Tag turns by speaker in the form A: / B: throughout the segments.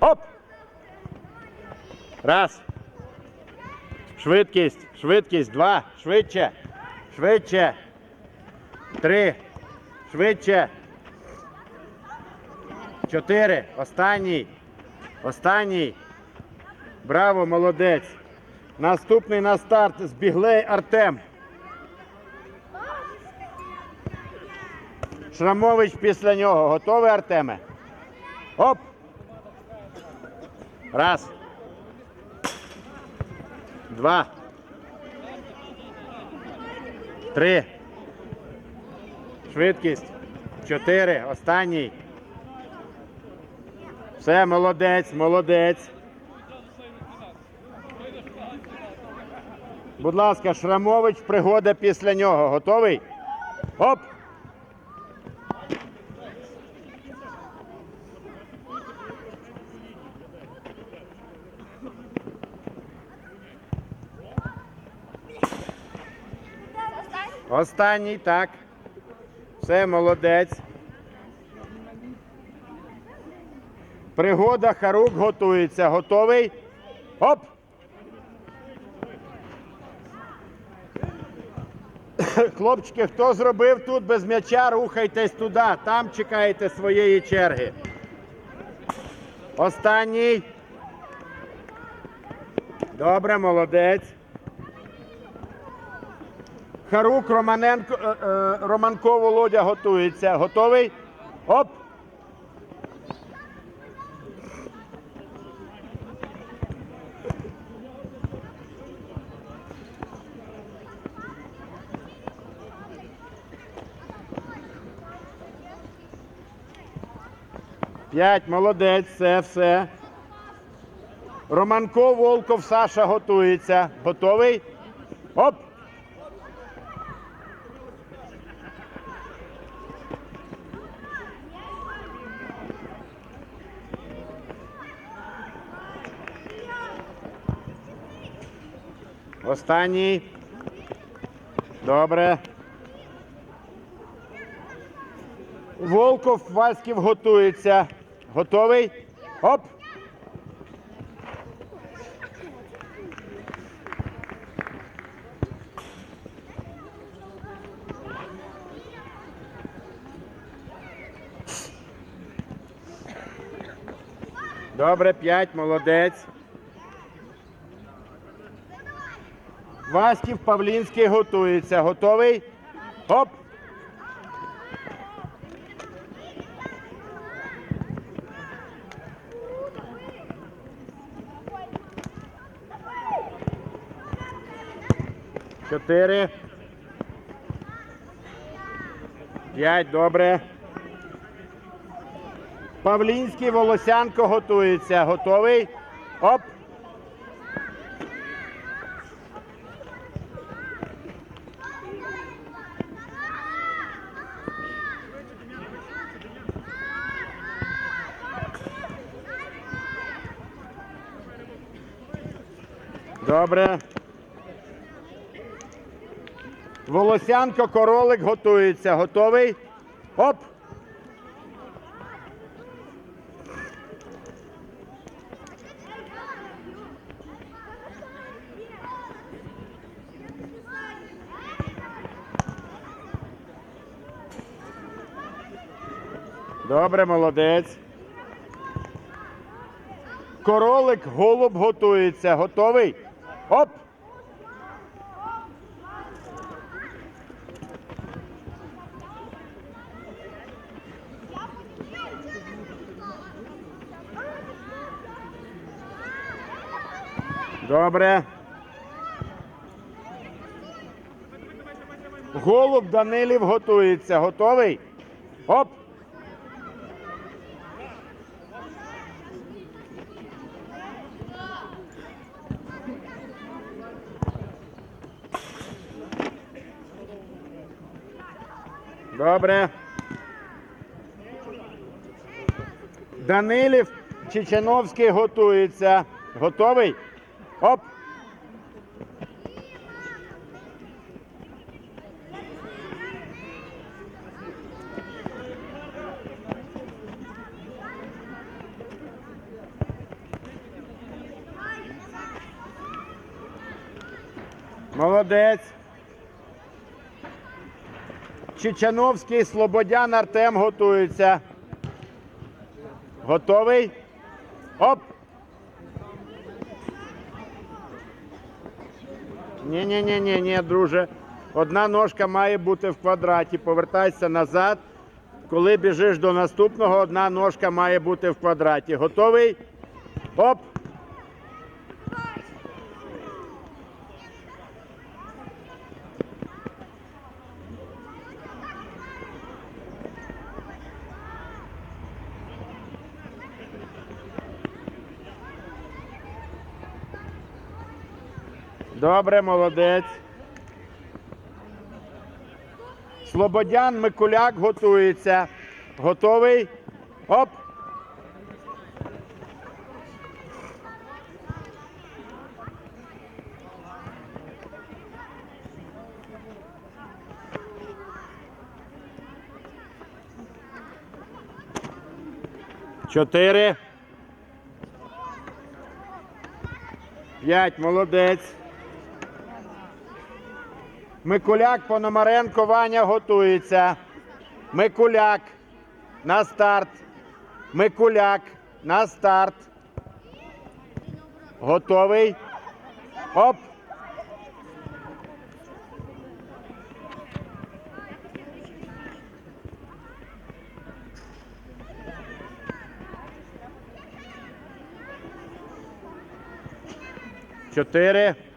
A: Оп! Раз. Швидкість, швидкість. Два. Швидше. Швидше. Три. Швидше. Чотири. Останній. Останній. Браво, молодець. Наступний на старт збіглей Артем. Шрамович після нього. Готовий, Артеме? Оп! Раз. Два. Три. Швидкість. Чотири. Останній. Все, молодець, молодець. Будь ласка, Шрамович, пригода після нього. Готовий? Оп! Останній, так. Все, молодець. Пригода, Харук готується. Готовий? Оп! Хлопчики, хто зробив тут без м'яча, рухайтесь туди. Там чекаєте своєї черги. Останній. Добре, молодець. Харук Романенко, е, е, Романко Володя готується. Готовий? Оп! П'ять, молодець, все, все. Романко, Волков, Саша готується. Готовий? Оп! Останній. Добре. Волков Васьків готується. Готовий? Оп! Добре, п'ять, молодець. Васьків Павлінський готується. Готовий? Оп! Чотири. П'ять, добре. Павлінський Волосянко готується. Готовий? Оп! Добре. Волосянко, королик готується. Готовий? Оп! Добре, молодець. Королик, голуб готується. Готовий? Оп! Добре. Голуб Данилів готується. Готовий? Оп! Добре. Данилів Чеченовський готується. Готовий? Оп! Молодець. Чечановський Слободян Артем готується. Готовий? Оп! Ні, ні, ні, ні, ні, друже. Одна ножка має бути в квадраті. Повертайся назад. Коли біжиш до наступного, одна ножка має бути в квадраті. Готовий? Оп! Добре, молодець. Слободян Микуляк готується. Готовий? Оп! Чотири. П'ять. Молодець. Микуляк Пономаренко Ваня готується. Микуляк на старт. Микуляк на старт. Готовий. Оп. Чотири.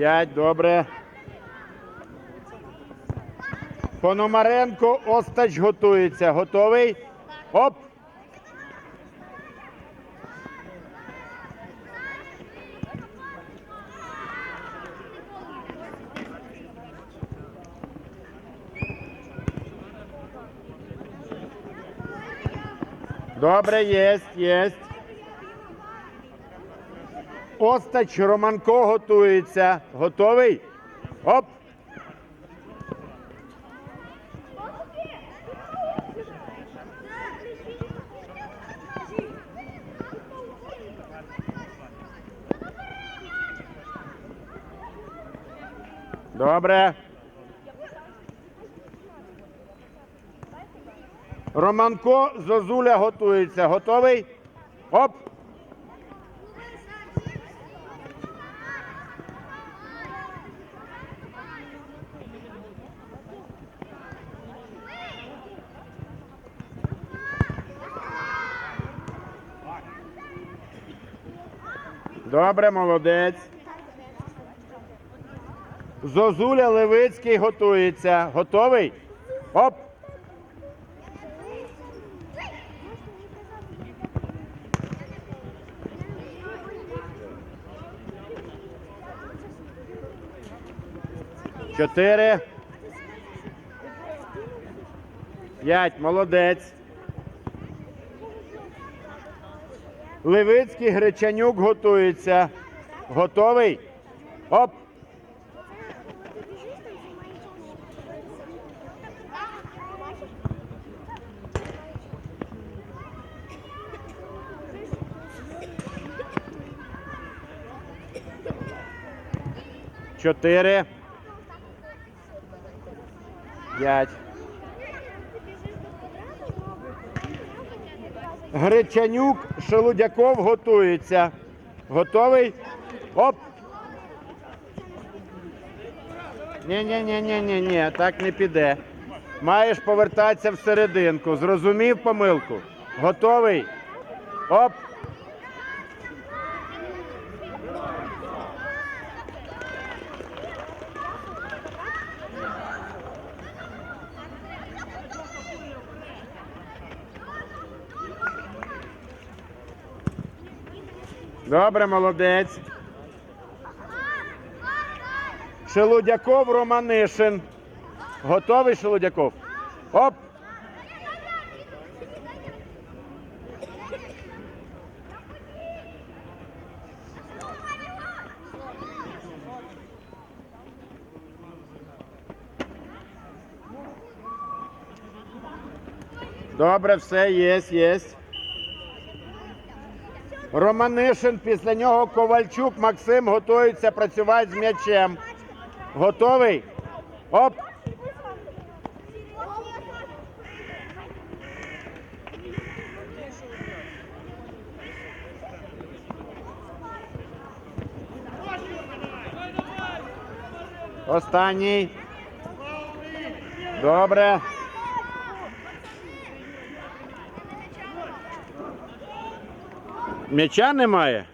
A: П'ять, добре. Пономаренко Остач готується. Готовий? Оп! Добре, єсть, єсть. Остач Романко готується. Готовий? Оп! Добре. Романко Зозуля готується. Готовий? Оп! Добре, молодець. Зозуля Левицький готується. Готовий? Оп! Чотири. П'ять. Молодець. Левицький Гречанюк готується. Готовий? Оп! Чотири. П'ять. Гречанюк Шелудяков готується. Готовий? Оп! Ні, ні, ні, ні, ні, ні, так не піде. Маєш повертатися всерединку. Зрозумів помилку? Готовий? Оп! Добре, молодець. Шелудяков Романишин. Готовий Шелудяков? Оп! Добре, все, є, є. Романишин, після нього Ковальчук, Максим готується працювати з м'ячем. Готовий? Оп! Останній. Добре. М'яча немає?